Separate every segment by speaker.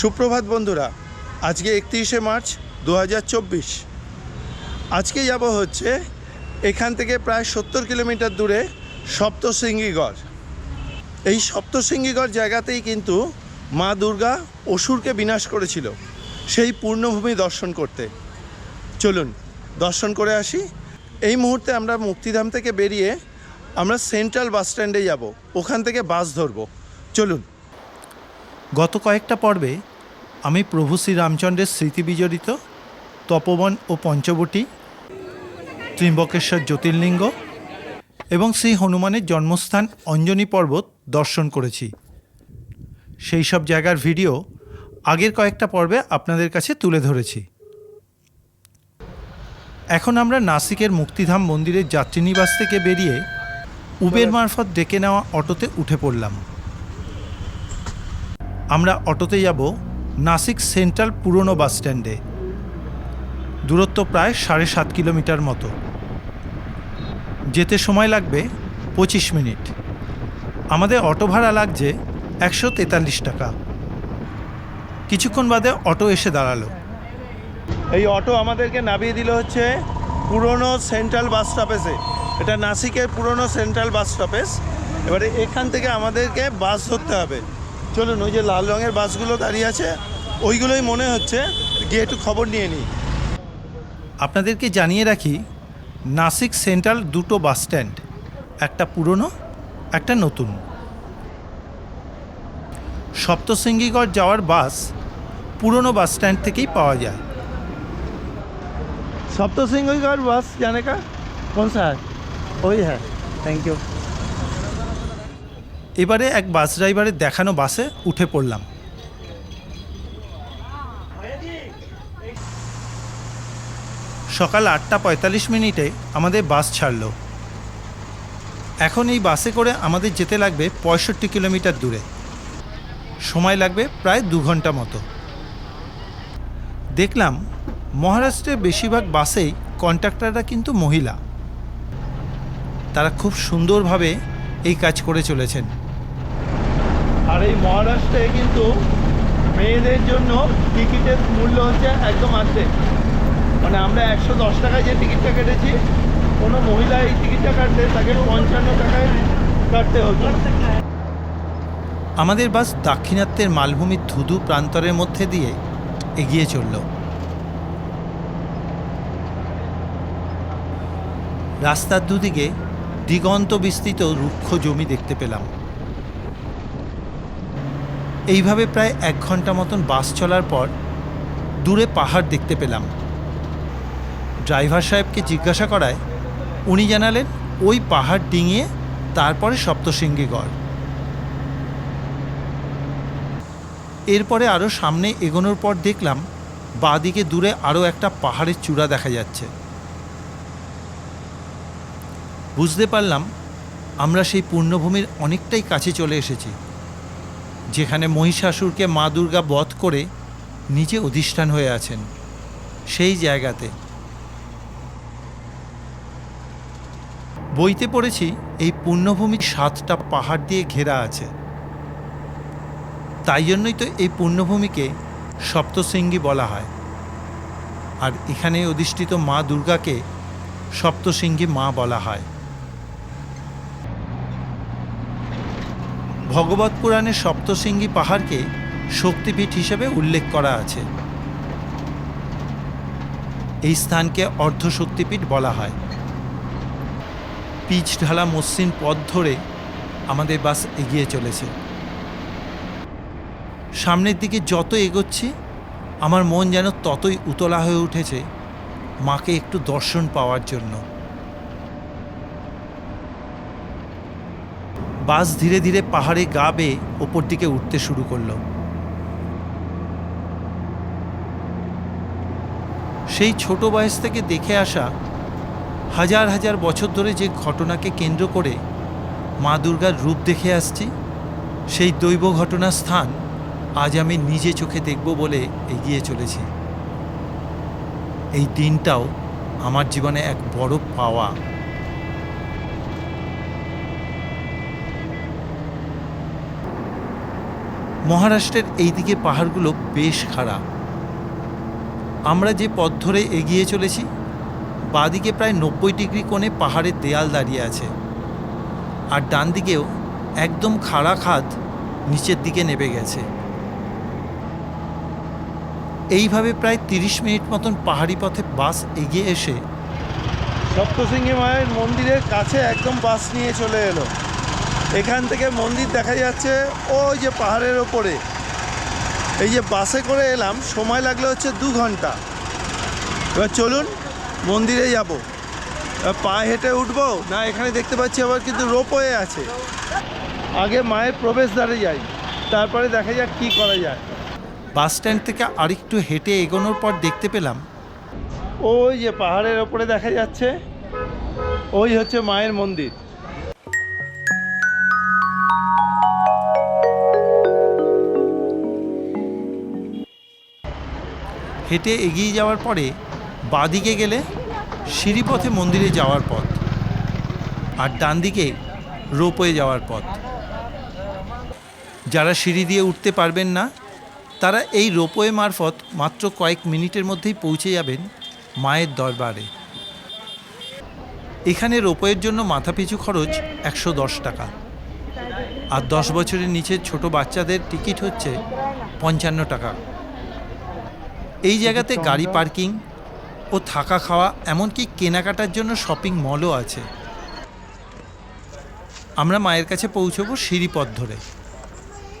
Speaker 1: সুপ্রভাত বন্ধুরা, আজকে একত্রিশে মার্চ দু হাজার চব্বিশ। আজকে যাব হচ্ছে এখান থেকে প্রায় সত্তর কিলোমিটার দূরে সপ্তশৃঙ্গীগড়। এই সপ্তশৃঙ্গীগড় জায়গাতেই কিন্তু মা দুর্গা অসুরকে বিনাশ করেছিল, সেই পূর্ণভূমি দর্শন করতে। চলুন, দর্শন করে আসি। এই মুহূর্তে আমরা মুক্তিধাম থেকে বেরিয়ে আমরা সেন্ট্রাল বাস স্ট্যান্ডে যাব, ওখান থেকে বাস ধরবো। চলুন।
Speaker 2: গত কয়েকটা পর্বে আমি প্রভু শ্রী রামচন্দ্রের স্মৃতি বিজড়িত, তপবন ও পঞ্চবটী, ত্রিম্বকেশ্বর জ্যোতির্লিঙ্গ এবং শ্রী হনুমানের জন্মস্থান অঞ্জনী পর্বত দর্শন করেছি। সেই সব জায়গার ভিডিও আগের কয়েকটা পর্বে আপনাদের কাছে তুলে ধরেছি। এখন আমরা নাসিকের মুক্তিধাম মন্দিরের যাত্রীনিবাস থেকে বেরিয়ে উবের মারফত ডেকে নেওয়া অটোতে উঠে পড়লাম। আমরা অটোতে যাব নাসিক সেন্ট্রাল পুরনো বাস স্ট্যান্ডে। দূরত্ব প্রায় সাড়ে সাত কিলোমিটার মতো। যেতে সময় লাগবে পঁচিশ মিনিট। আমাদের অটো ভাড়া লাগছে একশো তেতাল্লিশ টাকা। কিছুক্ষণ বাদে অটো এসে দাঁড়াল।
Speaker 1: এই অটো আমাদেরকে নামিয়ে দিল হচ্ছে পুরনো সেন্ট্রাল বাস স্টপেজে। এটা নাসিকের পুরনো সেন্ট্রাল বাস স্টপেজ। এবারে এখান থেকে আমাদেরকে বাস ধরতে হবে। চলুন ওই যে লাল রঙের বাসগুলো দাঁড়িয়ে আছে ওইগুলোই মনে হচ্ছে গিয়ে একটু খবর নিয়ে নিই।
Speaker 2: আপনাদেরকে জানিয়ে রাখি নাসিক সেন্ট্রাল দুটো বাস স্ট্যান্ড একটা পুরনো একটা নতুন। সপ্তশৃঙ্গিগড় যাওয়ার বাস পুরনো বাস স্ট্যান্ড থেকেই পাওয়া যায়।
Speaker 1: সপ্তশৃঙ্গিগড় বাস জানে কা? কোন স্যার? ওই হ্যাঁ থ্যাংক ইউ
Speaker 2: এবারে এক বাস ড্রাইভারের দেখানো বাসে উঠে পড়লাম। সকাল আটটা পঁয়তাল্লিশ মিনিটে আমাদের বাস ছাড়লো। এখন এই বাসে করে আমাদের যেতে লাগবে পঁয়ষট্টি কিলোমিটার দূরে। সময় লাগবে প্রায় দু ঘণ্টা মতো। দেখলাম মহারাষ্ট্রের বেশিরভাগ বাসেই কন্ট্রাক্টররা কিন্তু মহিলা। তারা খুব সুন্দরভাবে এই কাজ করে চলেছেন।
Speaker 1: আর এই মহারাষ্ট্রে কিন্তু মেয়েদের জন্য টিকিটের মূল্য হচ্ছে একদম অর্ধেক মানে আমরা একশো দশ টাকায় যে টিকিটটা কেটেছি, কোনো মহিলা এই টিকিটটা কাটলে তাকে পঞ্চান্ন টাকায় কাটতে হতো।
Speaker 2: আমাদের বাস দাক্ষিণাত্যের মালভূমির ধুধু প্রান্তরের মধ্যে দিয়ে এগিয়ে চলল। রাস্তার দুদিকে দিগন্ত বিস্তৃত রুক্ষ জমি দেখতে পেলাম। এইভাবে প্রায় এক ঘণ্টা মতন বাস চলার পর দূরে পাহাড় দেখতে পেলাম। ড্রাইভার সাহেবকে জিজ্ঞাসা করায়, উনি জানালেন ওই পাহাড় ডিঙিয়ে তারপরে সপ্তশৃঙ্গীগড় এরপরে আরও সামনে এগোনোর পর দেখলাম, বাঁদিকে দূরে আরও একটা পাহাড়ের চূড়া দেখা যাচ্ছে। বুঝতে পারলাম, আমরা সেই পূর্ণভূমির অনেকটাই কাছে চলে এসেছি। যেখানে মহিষাসুরকে মা দুর্গা বধ করে নিজে অধিষ্ঠান হয়ে আছেন, সেই জায়গাতে। বইতে পড়েছি, এই পূর্ণভূমি সাতটা পাহাড় দিয়ে ঘেরা আছে। তাই জন্যই তো এই পূর্ণভূমিকে সপ্তশৃঙ্গী বলা হয়। আর এখানে অধিষ্ঠিত মা দুর্গাকে সপ্তশৃঙ্গী মা বলা হয়। ভগবত পুরাণে সপ্তশৃঙ্গী পাহাড়কে শক্তিপীঠ হিসেবে উল্লেখ করা আছে। এই স্থানকে অর্ধশক্তিপীঠ বলা হয়। পিচ ঢালা মসৃণ পথ ধরে আমাদের বাস এগিয়ে চলেছে। সামনের দিকে যত এগোচ্ছি, আমার মন যেন ততই উতলা হয়ে উঠেছে মাকে একটু দর্শন পাওয়ার জন্য। বাস ধীরে ধীরে পাহাড়ে গা বেয়ে ওপর দিকে উঠতে শুরু করল। সেই ছোট বয়স থেকে দেখে আসা হাজার হাজার বছর ধরে যে ঘটনাকে কেন্দ্র করে মা দুর্গার রূপ দেখে আসছি, সেই দৈব ঘটনার স্থান আজ আমি নিজে চোখে দেখব বলে এগিয়ে চলেছি। এই দিনটাও আমার জীবনে এক বড় পাওয়া। মহারাষ্ট্রের এই দিকে পাহাড়গুলো বেশ খারাপ আমরা যে পথ ধরে এগিয়ে চলেছি, বাদিকে প্রায় নব্বই ডিগ্রি কোণে পাহাড়ের দেয়াল দাঁড়িয়ে আছে। আর ডান দিকেও একদম খাড়া খাদ নিচের দিকে নেমে গেছে। এইভাবে প্রায় তিরিশ মিনিট মতন পাহাড়ি পথে বাস এগিয়ে এসে
Speaker 1: সপ্তশৃঙ্গী মায়ের মন্দিরের কাছে একদম বাস নিয়ে চলে এলো। এখান থেকে মন্দির দেখা যাচ্ছে ওই যে পাহাড়ের ওপরে। এই যে বাসে করে এলাম সময় লাগল হচ্ছে দু ঘণ্টা। এবার চলুন মন্দিরে যাব। পায়ে হেঁটে উঠবো? না এখানে দেখতে পাচ্ছি আবার কিন্তু রোপওয়ে আছে। আগে মায়ের প্রবেশদ্বারে যাই তারপরে দেখা যাক কী করা যায়।
Speaker 2: বাস স্ট্যান্ড থেকে আরেকটু হেঁটে এগোনোর পর দেখতে পেলাম।
Speaker 1: ওই যে পাহাড়ের ওপরে দেখা যাচ্ছে ওই হচ্ছে মায়ের মন্দির।
Speaker 2: হেঁটে এগিয়ে যাওয়ার পরে বাঁদিকে গেলে সিঁড়িপথে মন্দিরে যাওয়ার পথ আর ডান দিকে রোপওয়ে যাওয়ার পথ। যারা সিঁড়ি দিয়ে উঠতে পারবেন না, তারা এই রোপওয়ে মারফত মাত্র কয়েক মিনিটের মধ্যেই পৌঁছে যাবেন মায়ের দরবারে। এখানে রোপওয়ের জন্য মাথাপিছু খরচ একশো দশ টাকা। আর দশ বছরের নিচের ছোট বাচ্চাদের টিকিট হচ্ছে পঞ্চান্ন টাকা। এই জায়গাতে গাড়ি পার্কিং ও থাকা খাওয়া, এমনকি কেনাকাটার জন্য শপিং মলও আছে। আমরা মায়ের কাছে পৌঁছবো সিঁড়ি পথ ধরে।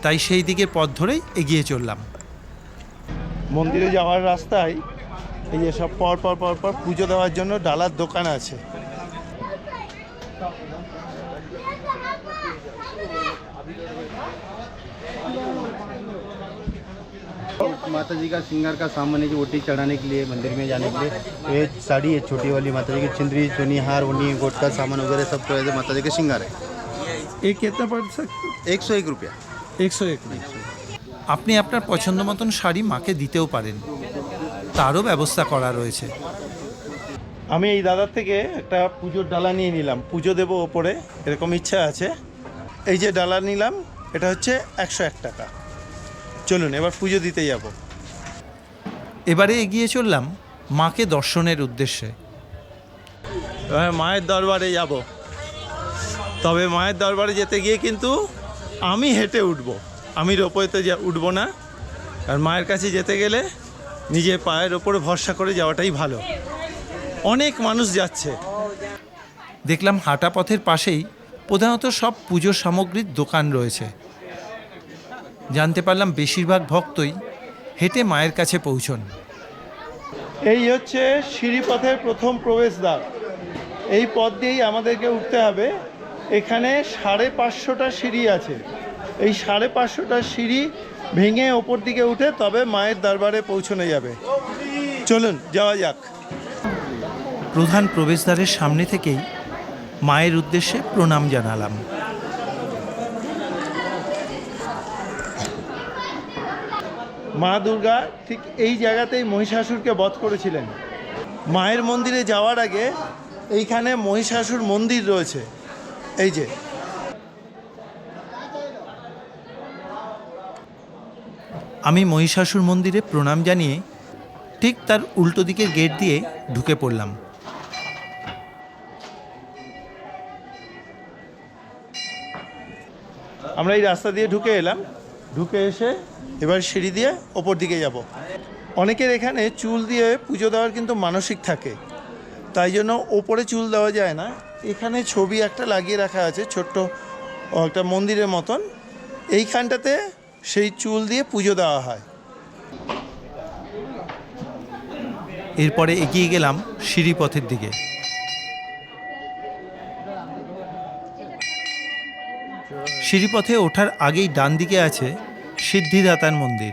Speaker 2: তাই সেই দিকের পথ ধরেই এগিয়ে চললাম।
Speaker 1: মন্দিরে যাওয়ার রাস্তায় এই যে সব পর পর পর পর পুজো দেওয়ার জন্য ডালার দোকান আছে।
Speaker 3: माता जी का सिंगार का सामान है जो ओटी चढ़ाने के लिए मंदिर में जाने के लिए ये साड़ी है छोटी वाली माता जी की चुंदरी चुनी हार उन्नी गोट का सामान वगैरह सब तो माता जी का सिंगार है।
Speaker 1: ये कितना पड़ सकता
Speaker 3: एक सौ एक रुपया।
Speaker 1: एक सौ एक।
Speaker 2: আপনি আপনার পছন্দ মতন শাড়ি মাকে দিতেও পারেন। তারও ব্যবস্থা করা রয়েছে।
Speaker 1: আমি এই দাদার থেকে একটা পুজোর ডালা নিয়ে নিলাম। পুজো দেবো ওপরে এরকম ইচ্ছা আছে। এই যে ডালা নিলাম এটা হচ্ছে একশো এক টাকা। চলুন এবার পুজো দিতে যাব।
Speaker 2: এবারে এগিয়ে চললাম মাকে দর্শনের উদ্দেশ্যে।
Speaker 1: এবার মায়ের দরবারে যাব। তবে মায়ের দরবারে যেতে গিয়ে কিন্তু আমি হেঁটে উঠব। আমি রোপওয়েতে যা উঠবো না। আর মায়ের কাছে যেতে গেলে নিজের পায়ের ওপরে ভরসা করে যাওয়াটাই ভালো। অনেক মানুষ যাচ্ছে।
Speaker 2: দেখলাম হাঁটা পথের পাশেই প্রধানত সব পুজোর সামগ্রীর দোকান রয়েছে। জানতে পারলাম বেশিরভাগ ভক্তই হেঁটে মায়ের কাছে পৌঁছন।
Speaker 1: এই হচ্ছে সিঁড়িপথের প্রথম প্রবেশদ্বার। এই পথ দিয়েই আমাদেরকে উঠতে হবে। এখানে সাড়ে পাঁচশোটা সিঁড়ি আছে। এই সাড়ে পাঁচশোটা সিঁড়ি ভেঙে ওপর দিকে উঠে তবে মায়ের দরবারে পৌঁছানো যাবে। চলুন যাওয়া যাক।
Speaker 2: প্রধান প্রবেশদ্বারের সামনে থেকেই মায়ের উদ্দেশ্যে প্রণাম জানালাম।
Speaker 1: মা দুর্গা ঠিক এই জায়গাতেই মহিষাসুরকে বধ করেছিলেন। মায়ের মন্দিরে যাওয়ার আগে এইখানে মহিষাসুর মন্দির রয়েছে। এই যে।
Speaker 2: আমি মহিষাসুর মন্দিরে প্রণাম জানিয়ে ঠিক তার উল্টো দিকের গেট দিয়ে ঢুকে পড়লাম।
Speaker 1: আমরা এই রাস্তা দিয়ে ঢুকে এলাম। ঢুকে এসে এবার সিঁড়ি দিয়ে ওপর দিকে যাব। অনেকের এখানে চুল দিয়ে পুজো দেওয়ার কিন্তু মানসিক থাকে। তাই জন্য ওপরে চুল দেওয়া যায় না। এখানে ছবি একটা লাগিয়ে রাখা আছে, ছোট্ট একটা মন্দিরের মতন। এইখানটাতে সেই চুল দিয়ে পুজো দেওয়া হয়।
Speaker 2: এরপরে এগিয়ে গেলাম সিঁড়িপথের দিকে। সিঁড়িপথে ওঠার আগেই ডান দিকে আছে সিদ্ধিদাতার মন্দির।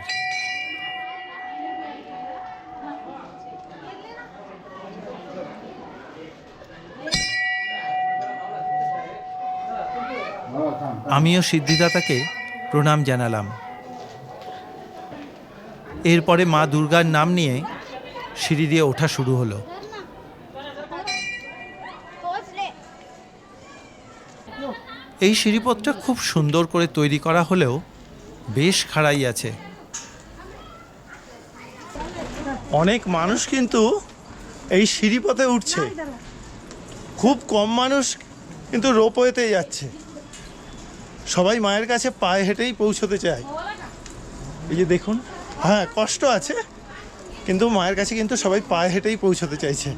Speaker 2: আমিও সিদ্ধিদাতাকে প্রণাম জানালাম। এরপরে মা দুর্গার নাম নিয়ে সিঁড়ি দিয়ে ওঠা শুরু হলো। এই সিঁড়িপথটা খুব সুন্দর করে তৈরি করা হলেও বেশ খাড়াই আছে।
Speaker 1: অনেক মানুষ কিন্তু এই সিঁড়িপথে উঠছে। খুব কম মানুষ কিন্তু রোপওয়েতে যাচ্ছে। সবাই মায়ের কাছে পায়ে হেঁটেই পৌঁছতে চায়। এই যে দেখুন হ্যাঁ কষ্ট আছে, কিন্তু মায়ের কাছে কিন্তু সবাই পায়ে হেঁটেই পৌঁছতে চাইছে।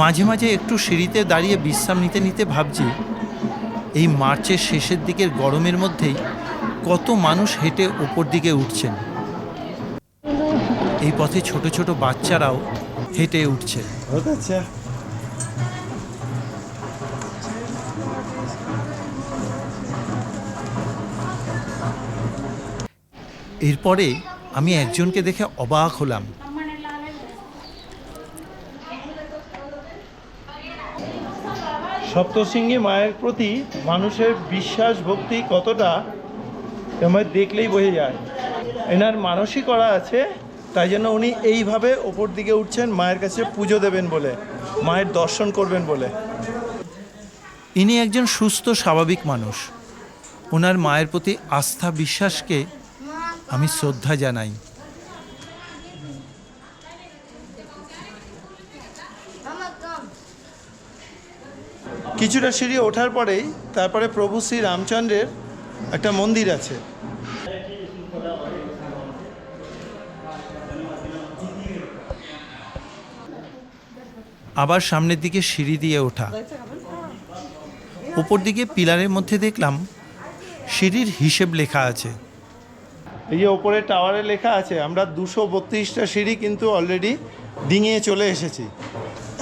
Speaker 2: মাঝে মাঝে একটু সিঁড়িতে দাঁড়িয়ে বিশ্রাম নিতে নিতে ভাবছি এই মার্চের শেষের দিকের গরমের মধ্যেই কত মানুষ হেঁটে ওপর দিকে উঠছেন। এই পথে ছোট ছোট বাচ্চারাও হেঁটে উঠছে। এরপরে আমি একজনকে দেখে অবাক হলাম।
Speaker 1: সপ্তশৃঙ্গী মায়ের প্রতি মানুষের বিশ্বাস, ভক্তি কতটা তোমার দেখলেই বোঝা যায়। এনার মানসিক করা আছে, তাই জন্য উনি এইভাবে ওপর দিকে উঠছেন, মায়ের কাছে পুজো দেবেন বলে, মায়ের দর্শন করবেন বলে।
Speaker 2: ইনি একজন সুস্থ, স্বাভাবিক মানুষ। ওনার মায়ের প্রতি আস্থা, বিশ্বাসকে আমি শ্রদ্ধা জানাই।
Speaker 1: কিছুটা সিঁড়ি ওঠার পরেই তারপরে প্রভু শ্রী রামচন্দ্রের একটা মন্দির আছে।
Speaker 2: আবার সামনের দিকে সিঁড়ি দিয়ে ওঠা। ওপর দিকে পিলারের মধ্যে দেখলাম সিঁড়ির হিসেব লেখা আছে।
Speaker 1: এই যে ওপরে টাওয়ারে লেখা আছে আমরা দুশো বত্রিশটা সিঁড়ি কিন্তু অলরেডি ডিঙিয়ে চলে এসেছি।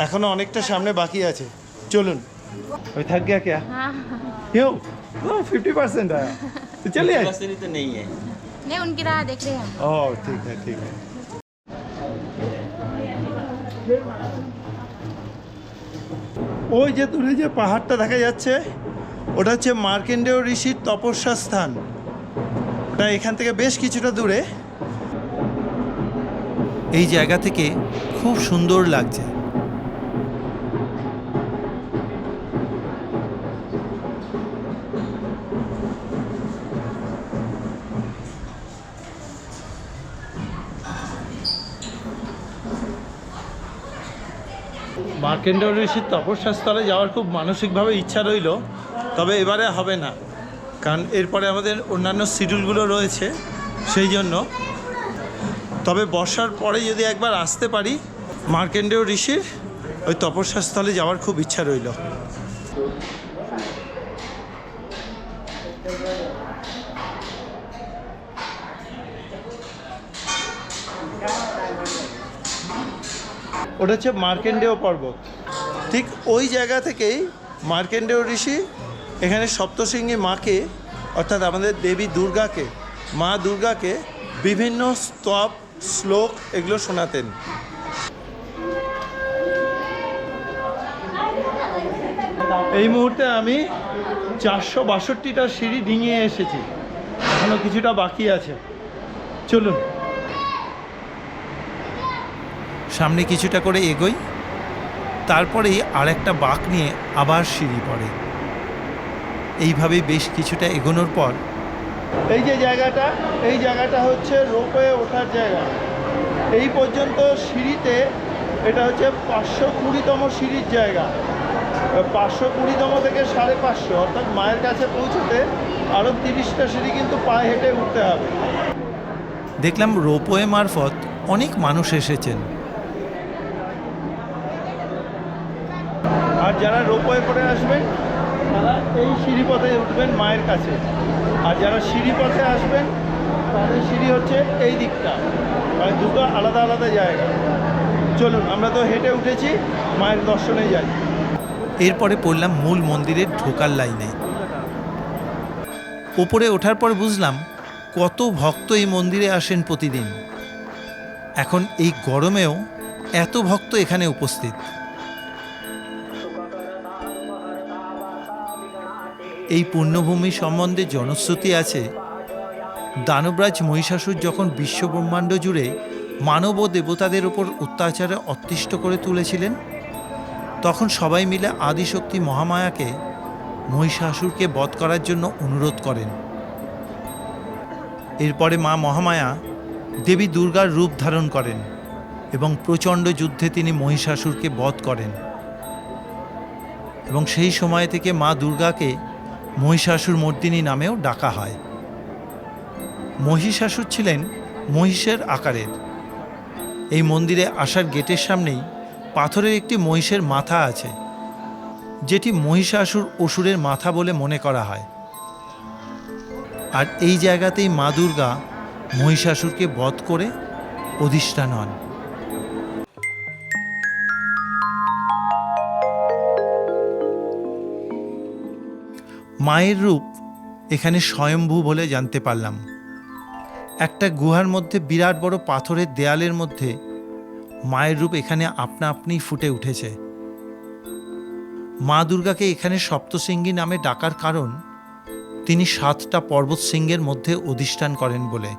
Speaker 1: এখনও অনেকটা সামনে বাকি আছে। চলুন। ওই থাক গিয়া क्या क्यों फिफ्टी परसेंट आया तो चलिए
Speaker 4: तो नहीं है
Speaker 5: नहीं उनकी राह देख रहे हैं हम
Speaker 1: ও ঠিক আছে ঠিক আছে ওই যে দূরে যে পাহাড়টা দেখা যাচ্ছে ওটা হচ্ছে মার্কেন্ডেয় ঋষির তপস্যা স্থান ওটা এখান থেকে বেশ কিছুটা দূরে
Speaker 2: এই জায়গা থেকে খুব সুন্দর লাগছে
Speaker 1: মার্কেন্ডেয় ঋষির তপস্যা স্থলে যাওয়ার খুব মানসিকভাবে ইচ্ছা রইল, তবে এবারে হবে না। কারণ এরপরে আমাদের অন্যান্য শিডিউলগুলো রয়েছে সেই জন্য। তবে বর্ষার পরে যদি একবার আসতে পারি মার্কেন্ডেয় ঋষির ওই তপস্যা স্থলে যাওয়ার খুব ইচ্ছা রইল। ওটা হচ্ছে মার্কেন্ডেয় পর্বত। ঠিক ওই জায়গা থেকেই মার্কেন্ডেয় ঋষি, এখানে সপ্তশৃঙ্গী মাকে, অর্থাৎ আমাদের দেবী দুর্গাকে, মা দুর্গাকে বিভিন্ন স্তব, শ্লোক এগুলো শোনাতেন। এই মুহূর্তে আমি চারশো বাষট্টিটা সিঁড়ি ডিঙিয়ে এসেছি। এখনও কিছুটা বাকি আছে। চলুন।
Speaker 2: সামনে কিছুটা করে এগোই। তারপরেই আর একটা বাঁক নিয়ে আবার সিঁড়ি পড়ে। এইভাবেই বেশ কিছুটা এগোনোর পর
Speaker 1: এই যে জায়গাটা এই জায়গাটা হচ্ছে রোপওয়ে ওঠার জায়গা। এই পর্যন্ত সিঁড়িতে এটা হচ্ছে পাঁচশো কুড়িতম সিঁড়ির জায়গা। পাঁচশো কুড়িতম থেকে সাড়ে পাঁচশো অর্থাৎ মায়ের কাছে পৌঁছতে আরও তিরিশটা সিঁড়ি কিন্তু পায়ে হেঁটে উঠতে হবে।
Speaker 2: দেখলাম রোপওয়ে মারফত অনেক মানুষ এসেছেন।
Speaker 1: যারা রোপওয়ে করে আসবেন তারা এই সিঁড়িপথে উঠবেন মায়ের কাছে। আর যারা সিঁড়িপথে আসবেন, তাদের সিঁড়ি হচ্ছে এই দিকটা। মানে দুটো আলাদা আলাদা জায়গা। চলুন, আমরা তো হেঁটে উঠেছি, মায়ের দর্শনে যাই।
Speaker 2: এরপরে পড়লাম মূল মন্দিরের ঢোকার লাইনে। ওপরে ওঠার পর বুঝলাম, কত ভক্ত এই মন্দিরে আসেন প্রতিদিন। এখন এই গরমেও এত ভক্ত এখানে উপস্থিত। এই পুণ্যভূমি সম্বন্ধে জনশ্রুতি আছে। দানবরাজ মহিষাসুর যখন বিশ্বব্রহ্মাণ্ড জুড়ে মানব ও দেবতাদের ওপর অত্যাচারে অতিষ্ঠ করে তুলেছিলেন, তখন সবাই মিলে আদিশক্তি মহামায়াকে মহিষাসুরকে বধ করার জন্য অনুরোধ করেন। এরপরে মা মহামায়া দেবী দুর্গার রূপ ধারণ করেন এবং প্রচণ্ড যুদ্ধে তিনি মহিষাসুরকে বধ করেন। এবং সেই সময় থেকে মা দুর্গাকে মহিষাসুর মর্দিনী নামেও ডাকা হয়। মহিষাসুর ছিলেন মহিষের আকারের। এই মন্দিরে আসার গেটের সামনেই পাথরের একটি মহিষের মাথা আছে, যেটি মহিষাসুর অসুরের মাথা বলে মনে করা হয়। আর এই জায়গাতেই মা দুর্গা মহিষাসুরকে বধ করে অধিষ্ঠান হন। মায়ের রূপ এখানে স্বয়ম্ভু বলে জানতে পারলাম। একটা গুহার মধ্যে বিরাট বড় পাথরের দেয়ালের মধ্যে মায়ের রূপ এখানে আপনা আপনি ফুটে উঠেছে। মা দুর্গাকে এখানে সপ্তশৃঙ্গী নামে ডাকার কারণ তিনি সাতটা পর্বত শৃঙ্গের মধ্যে অধিষ্ঠান করেন বলে।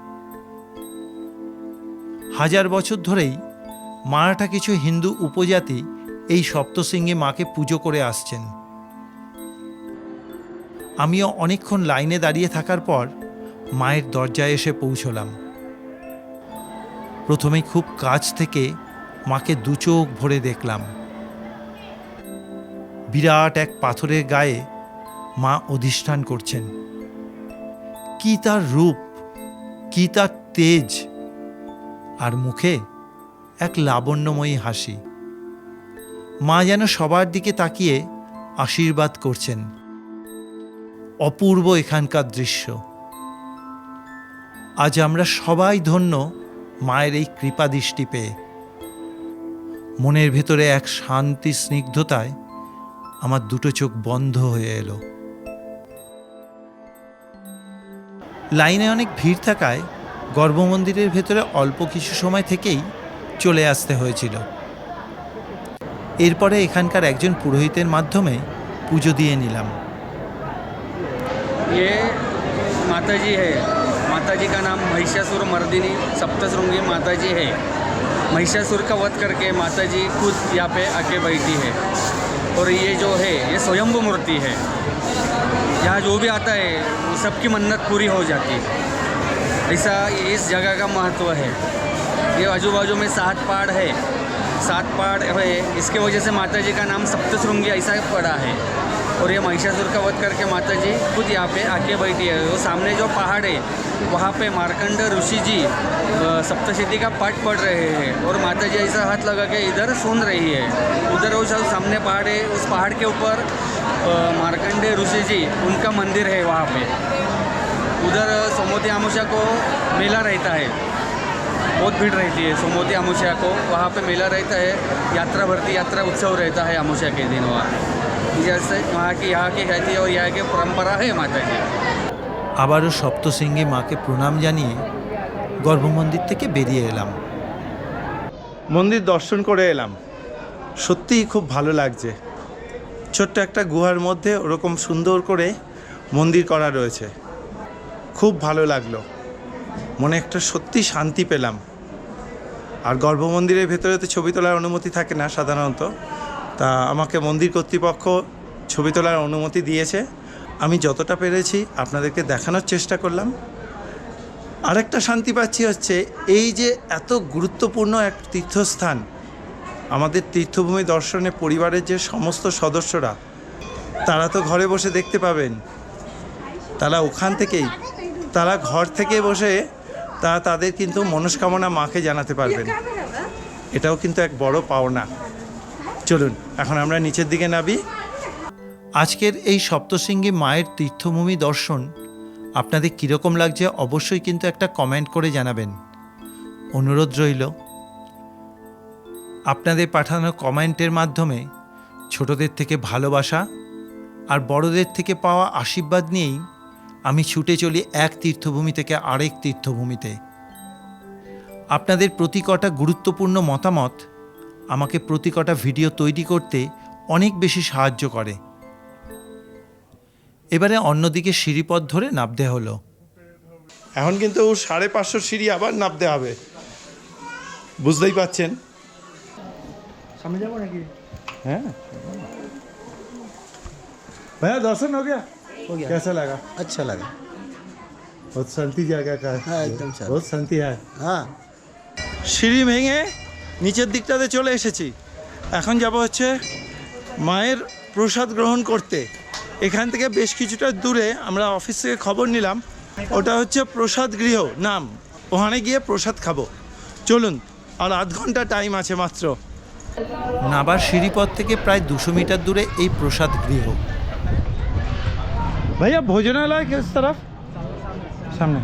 Speaker 2: হাজার বছর ধরেই মারাঠা কিছু হিন্দু উপজাতি এই সপ্তশৃঙ্গী মাকে পুজো করে আসছেন। আমিও অনেকক্ষণ লাইনে দাঁড়িয়ে থাকার পর মায়ের দরজায় এসে পৌঁছলাম। প্রথমেই খুব কাছ থেকে মাকে দু চোখ ভরে দেখলাম। বিরাট এক পাথরের গায়ে মা অধিষ্ঠান করছেন। কি তার রূপ, কি তার তেজ, আর মুখে এক লাবণ্যময়ী হাসি। মা যেন সবার দিকে তাকিয়ে আশীর্বাদ করছেন। অপূর্ব এখানকার দৃশ্য। আজ আমরা সবাই ধন্য মায়ের এই কৃপা দৃষ্টি পেয়ে। মনের ভেতরে এক শান্তি স্নিগ্ধতায় আমার দুটো চোখ বন্ধ হয়ে এলো। লাইনে অনেক ভিড় থাকায় গর্ভমন্দিরের ভেতরে অল্প কিছু সময় থেকেই চলে আসতে হয়েছিল। এরপরে এখানকার একজন পুরোহিতের মাধ্যমে পুজো দিয়ে নিলাম।
Speaker 4: ये माता जी है। माता जी का नाम महिषासुर मर्दिनी सप्तशृंगी माता जी है। महिषासुर का वध करके माता जी खुद यहाँ पे आके बैठी है। और ये जो है, ये स्वयंभू मूर्ति है। यहाँ जो भी आता है, वो सबकी मन्नत पूरी हो जाती है। ऐसा इस जगह का महत्व है। ये आजू बाजू में सात पहाड़ है। सात पहाड़ है, इसके वजह से माता जी का नाम सप्तशृंगी ऐसा पड़ा है। और ये महिषासुर का वध करके माता जी खुद यहाँ पे आके बैठी है। वो सामने जो पहाड़ है वहाँ पे मार्कंड ऋषि जी अ, सप्तशती का पाठ पढ़ रहे हैं। और माता जी ऐसा हाथ लगा के इधर सुन रही है। उधर वो सामने पहाड़ है उस पहाड़ के ऊपर मार्कंडे ऋषि जी उनका मंदिर है वहाँ पे। उधर सोमोती आमुषा को मेला रहता है। बहुत भीड़ रहती है सोमोती अमुषा को। वहाँ पे मेला रहता है यात्रा भरती यात्रा उत्सव रहता है अमुषा के दिन वहाँ। जैसे वहाँ की यहाँ की कहती है और यहाँ की परंपरा है माता जी
Speaker 2: আবারও সপ্তশৃঙ্গী মাকে প্রণাম জানিয়ে গর্ভমন্দির থেকে বেরিয়ে এলাম
Speaker 1: মন্দির দর্শন করে এলাম সত্যিই খুব ভালো লাগছে ছোট্ট একটা গুহার মধ্যে ওরকম সুন্দর করে মন্দির করা রয়েছে খুব ভালো লাগলো মনে একটা সত্যি শান্তি পেলাম আর গর্ভমন্দিরের ভেতরে তো ছবি তোলার অনুমতি থাকে না সাধারণত তা আমাকে মন্দির কর্তৃপক্ষ ছবি তোলার অনুমতি দিয়েছে। আমি যতটা পেরেছি আপনাদেরকে দেখানোর চেষ্টা করলাম। আরেকটা শান্তি পাচ্ছি হচ্ছে এই যে এত গুরুত্বপূর্ণ এক তীর্থস্থান, আমাদের তীর্থভূমি দর্শনে পরিবারের যে সমস্ত সদস্যরা, তারা তো ঘরে বসে দেখতে পাবেন। তারা ওখান থেকেই, তারা ঘর থেকে বসে তারা তাদের কিন্তু মনস্কামনা মাকে জানাতে পারবেন। এটাও কিন্তু এক বড় পাওনা। চলুন, এখন আমরা নিচের দিকে নাবি
Speaker 2: আজকের এই সপ্তশৃঙ্গী মায়ের তীর্থভূমি দর্শন আপনাদের কীরকম লাগছে অবশ্যই কিন্তু একটা কমেন্ট করে জানাবেন। অনুরোধ রইল, আপনাদের পাঠানো কমেন্টের মাধ্যমে ছোটদের থেকে ভালোবাসা আর বড়দের থেকে পাওয়া আশীর্বাদ নিয়েই আমি ছুটে চলি এক তীর্থভূমি থেকে আরেক তীর্থভূমিতে। আপনাদের প্রতি কটা গুরুত্বপূর্ণ মতামত আমাকে প্রতি কটা ভিডিও তৈরি করতে অনেক বেশি সাহায্য করে এবারে অন্যদিকে সিঁড়িপথ ধরে নামতে হলো
Speaker 1: এখন কিন্তু সাড়ে পাঁচশো সিঁড়ি আবার নামতে হবে বুঝতেই পাচ্ছেন
Speaker 6: সামনে যাবো নাকি
Speaker 1: হ্যাঁ भैया दर्शन हो गया
Speaker 3: हो गया
Speaker 1: कैसा लगा
Speaker 3: अच्छा लगा
Speaker 1: बहुत शांति जगह का है
Speaker 3: हाँ, एकदम शांति।
Speaker 1: बहुत शांति है
Speaker 3: हाँ
Speaker 1: সিঁড়ি ভেঙে নিচের দিকটাতে চলে এসেছি। এখন যাব হচ্ছে মায়ের প্রসাদ গ্রহণ করতে। এখান থেকে বেশ কিছুটা দূরে আমরা অফিস থেকে খবর নিলাম। ওটা হচ্ছে প্রসাদ গৃহ নাম। ওখানে গিয়ে প্রসাদ খাব। চলুন আর আধ ঘণ্টা টাইম আছে মাত্র।
Speaker 2: নাবার সিঁড়িপথ থেকে প্রায় দুশো মিটার দূরে এই প্রসাদ গৃহ।
Speaker 1: ভাইয়া ভোজনালয় তরফ? সামনে।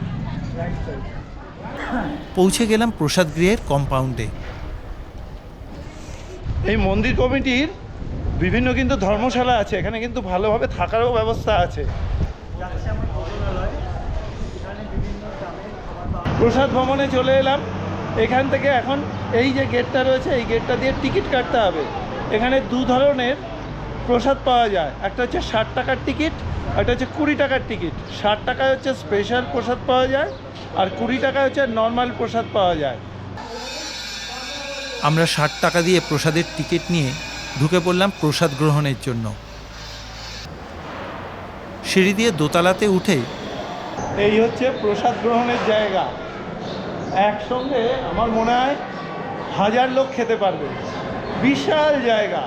Speaker 2: পৌঁছে গেলাম প্রসাদ গৃহের কম্পাউন্ডে
Speaker 1: এই মন্দির কমিটির বিভিন্ন কিন্তু ধর্মশালা আছে, এখানে কিন্তু ভালোভাবে থাকারও ব্যবস্থা আছে। প্রসাদ ভ্রমণে চলে এলাম। এখান থেকে এখন এই যে গেটটা রয়েছে, এই গেটটা দিয়ে টিকিট কাটতে হবে। এখানে দু ধরনের প্রসাদ পাওয়া যায়। একটা হচ্ছে ষাট টাকার টিকিট, একটা হচ্ছে কুড়ি টাকার টিকিট। ষাট টাকায় হচ্ছে স্পেশাল প্রসাদ পাওয়া যায় আর কুড়ি টাকায় হচ্ছে নর্মাল প্রসাদ পাওয়া যায়।
Speaker 2: আমরা ষাট টাকা দিয়ে প্রসাদের টিকিট নিয়ে ঢুকে পড়লাম প্রসাদ গ্রহণের জন্য। সিঁড়ি দিয়ে দোতলাতে উঠে
Speaker 1: এই হচ্ছে প্রসাদ গ্রহণের জায়গা। একসঙ্গে আমার মনে হয় হাজার লোক খেতে পারবে। বিশাল জায়গা।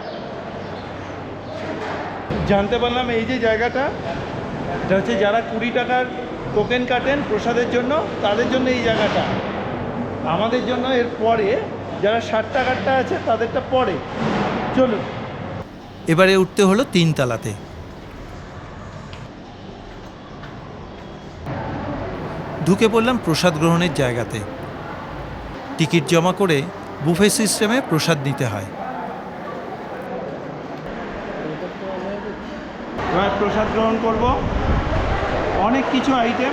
Speaker 1: জানতে পারলাম এই যে জায়গাটা, এটা হচ্ছে যারা কুড়ি টাকার টোকেন কাটেন প্রসাদের জন্য, তাদের জন্য এই জায়গাটা। আমাদের জন্য এর পরে যারা ষাট টাকারটা আছে তাদেরটা পরে। চলুন।
Speaker 2: এবারে উঠতে হলো তিনতলাতে ঢুকে পড়লাম প্রসাদ গ্রহণের জায়গাতে। টিকিট জমা করে বুফে সিস্টেমে প্রসাদ নিতে হয়।
Speaker 1: এবার প্রসাদ গ্রহণ করব। অনেক কিছু আইটেম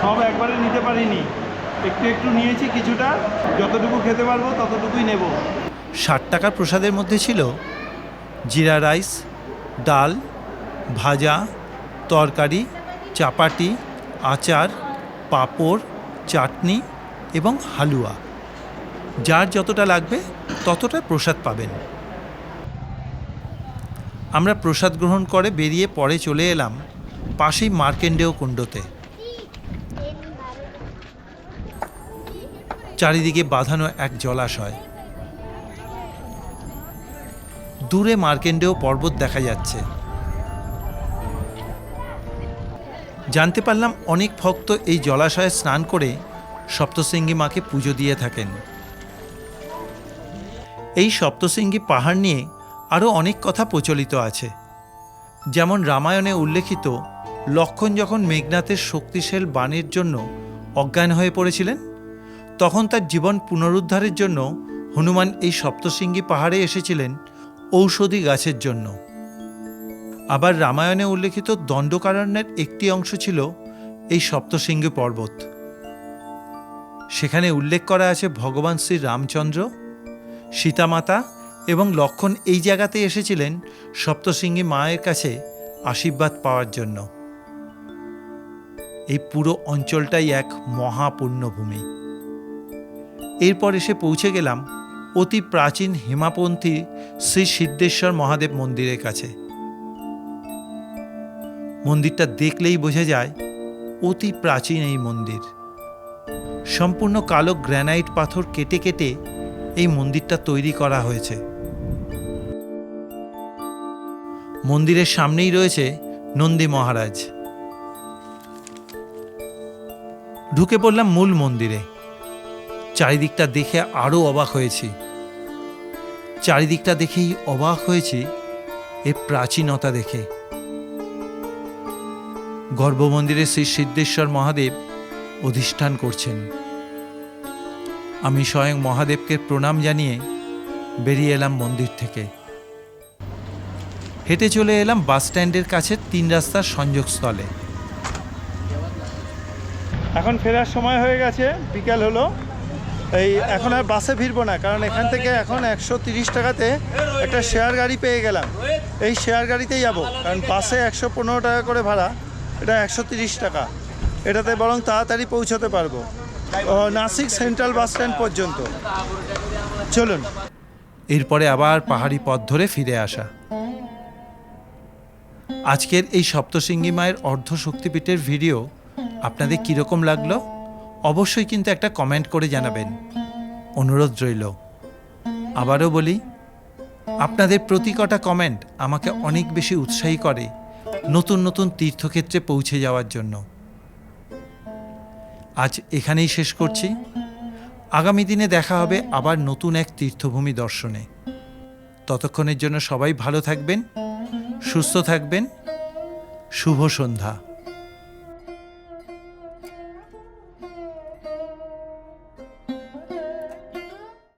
Speaker 1: সব একবারে নিতে পারিনি। একটু একটু নিয়েছি কিছুটা। যতটুকু খেতে পারব ততটুকুই নেব।
Speaker 2: ষাট টাকার প্রসাদের মধ্যে ছিল জিরা রাইস, ডাল, ভাজা, তরকারি, চাপাটি, আচার, পাঁপড়, চাটনি এবং হালুয়া। যার যতটা লাগবে ততটা প্রসাদ পাবেন। আমরা প্রসাদ গ্রহণ করে বেরিয়ে পরে চলে এলাম পাশেই মার্কেন্ডেয় কুণ্ডতে। চারিদিকে বাঁধানো এক জলাশয়। দূরে মার্কেন্ডেয় পর্বত দেখা যাচ্ছে। জানতে পারলাম অনেক ভক্ত এই জলাশয়ে স্নান করে সপ্তশৃঙ্গী মাকে পুজো দিয়ে থাকেন। এই সপ্তশৃঙ্গী পাহাড় নিয়ে আরও অনেক কথা প্রচলিত আছে। যেমন রামায়ণে উল্লেখিত, লক্ষণ যখন মেঘনাথের শক্তিশাল বাণের জন্য অজ্ঞান হয়ে পড়েছিলেন তখন তার জীবন পুনরুদ্ধারের জন্য হনুমান এই সপ্তশৃঙ্গী পাহাড়ে এসেছিলেন ঔষধি গাছের জন্য। আবার রামায়ণে উল্লেখিত দণ্ডকারণ্যের একটি অংশ ছিল এই সপ্তশৃঙ্গী পর্বত। সেখানে উল্লেখ করা আছে ভগবান শ্রী রামচন্দ্র, সীতামাতা এবং লক্ষণ এই জায়গাতে এসেছিলেন সপ্তশৃঙ্গী মায়ের কাছে আশীর্বাদ পাওয়ার জন্য। এই পুরো অঞ্চলটাই এক মহাপুণ্যভূমি। এরপর এসে পৌঁছে গেলাম অতি প্রাচীন হেমাপন্থী শ্রী সিদ্ধেশ্বর মহাদেব মন্দিরের কাছে। মন্দিরটা দেখলেই বোঝা যায় অতি প্রাচীন এই মন্দির। সম্পূর্ণ কালো গ্র্যানাইট পাথর কেটে কেটে এই মন্দিরটা তৈরি করা হয়েছে। মন্দিরের সামনেই রয়েছে নন্দী মহারাজ। ঢুকে পড়লাম মূল মন্দিরে। চারিদিকটা দেখে আরও অবাক হয়েছি। চারিদিকটা দেখেই অবাক হয়েছি এর প্রাচীনতা দেখে। গর্ভমন্দিরে শ্রী সিদ্ধেশ্বর মহাদেব অধিষ্ঠান করছেন। আমি স্বয়ং মহাদেবকে প্রণাম জানিয়ে বেরিয়ে এলাম মন্দির থেকে। হেঁটে চলে এলাম বাস স্ট্যান্ডের কাছে তিন রাস্তার সংযোগস্থলে।
Speaker 1: এখন ফেরার সময় হয়ে গেছে, বিকাল হলো। এই এখন আর বাসে ফিরবো না, কারণ এখান থেকে এখন একশো তিরিশ টাকাতে একটা শেয়ার গাড়ি পেয়ে গেলাম। এই শেয়ার গাড়িতেই যাব, কারণ বাসে একশো পনেরো টাকা করে ভাড়া, এটা একশো তিরিশ টাকা। এটাতে বরং তাড়াতাড়ি পৌঁছতে পারব। নাসিক সেন্ট্রাল বাস স্ট্যান্ড পর্যন্ত। চলুন।
Speaker 2: এরপরে আবার পাহাড়ি পথ ধরে ফিরে আসা। আজকের এই সপ্তশৃঙ্গী মায়ের অর্ধ শক্তিপীঠের ভিডিও আপনাদের কীরকম লাগল? অবশ্যই কিন্তু একটা কমেন্ট করে জানাবেন। অনুরোধ রইল। আবারও বলি, আপনাদের প্রতি কটা কমেন্ট আমাকে অনেক বেশি উৎসাহী করে নতুন নতুন তীর্থক্ষেত্রে পৌঁছে যাওয়ার জন্য। আজ এখানেই শেষ করছি। আগামী দিনে দেখা হবে আবার নতুন এক তীর্থভূমি দর্শনে। ততক্ষণের জন্য সবাই ভালো থাকবেন, সুস্থ থাকবেন। শুভ সন্ধ্যা।